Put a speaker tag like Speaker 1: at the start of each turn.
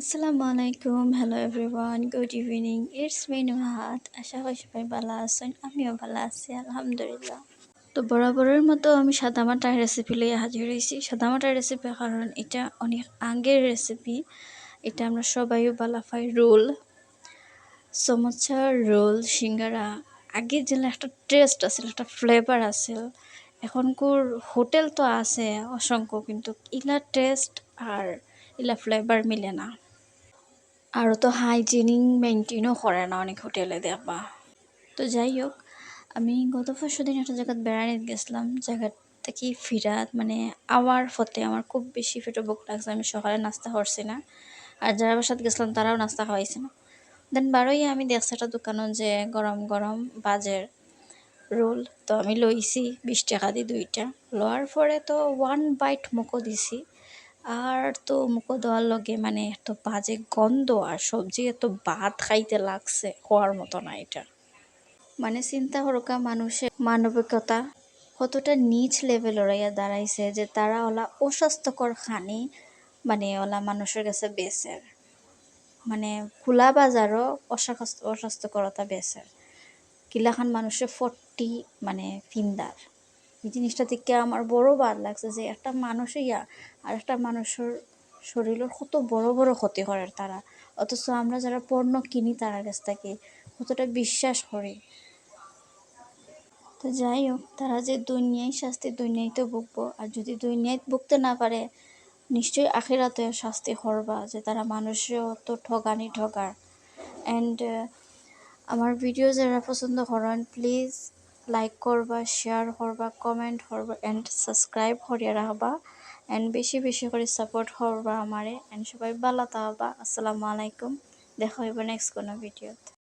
Speaker 1: আসসালামু আলাইকুম hello everyone good evening it's me Nuhat আশা করি সবাই ভালো আছেন, আমিও ভালো আছি, আলহামদুলিল্লাহ। তো বরাবরের মতো আমি সাদামাটার রেসিপি লইয়া হাজির হয়েছি। সাদামাটার রেসিপি কারণ এটা অনেক আগের রেসিপি এটা আমরা সবাইও ভালো পাই রোল, সমোসা রোল, সিঙ্গারা, আগে যে একটা টেস্ট আছিল, একটা ফ্লেভার আছিল, এখনকার হোটেল তো আছে অসংখ্য, কিন্তু ইলা টেস্ট আর ইলা ফ্লেভার মিলে না। আরও তো হাইজিনিক মেনটেনও করে না অনেক হোটেলে দেখবা তো যাই হোক, আমি গত পরশু দিন একটা জায়গায় বেড়াতে গেছিলাম। জায়গা থেকে ফিরাত মানে আওয়ার ফতে আমার খুব বেশি ফেটো বুক লাগছে, আমি সকালে নাস্তা করছি না। আর যারা বাসাত গেছিলাম তারাও নাস্তা খাওয়াইছে না। দেন বারোই আমি দেখছি একটা দোকানও যে গরম গরম বাজের রোল তো আমি লইছি বিশ টাকা দিয়ে দুইটা। লওয়ার পরে তো ওয়ান বাইট মুখো দিছি। আর তো মুখো দেওয়ার লগে মানে এত বাজে গন্ধ আর সবজি এত ভাত খাইতে লাগছে হওয়ার মতো না এটা। মানে চিন্তা করকা মানুষের মানবিকতা কতটা নিচ লেভেলের ইয়া দাঁড়াইছে যে তারা ওলা অস্বাস্থ্যকর খানি মানে ওলা মানুষের কাছে বেচের মানে খোলা বাজারও অস্বাস্থ্য অস্বাস্থ্যকরতা বেচের কিলাখান মানুষের ফর্টি মানে ফিন্দার এই জিনিসটা থেকে আমার বড় বাদ লাগছে যে একটা মানুষ ইয়া, আর একটা মানুষের শরীরের কত বড় বড় ক্ষতি করে তারা। অথচ আমরা যারা পণ্য কিনি তারা কাছ থেকে কতটা বিশ্বাস করি। তো যাই হোক, তারা যে দুনিয়ায় শাস্তি দুনিয়ায় তো ভুগবো, আর যদি দুনিয়ায় ভুগতে না পারে, নিশ্চয়ই আখেরাতে শাস্তি হরবা যে তারা মানুষের অত ঠগানি ঠগার। অ্যান্ড আমার ভিডিও যারা পছন্দ করেন প্লিজ লাইক করবা শেয়ার করবা কমেন্ট করবা অ্যান্ড সাবস্ক্রাইব করিয়া রাখবা অ্যান্ড বেশি বেশি করে সাপোর্ট করবা আমারে অ্যান্ড সবাই ভালো থাকবা। আসসালামু আলাইকুম, দেখা হইব নেক্সট কোনো ভিডিওতে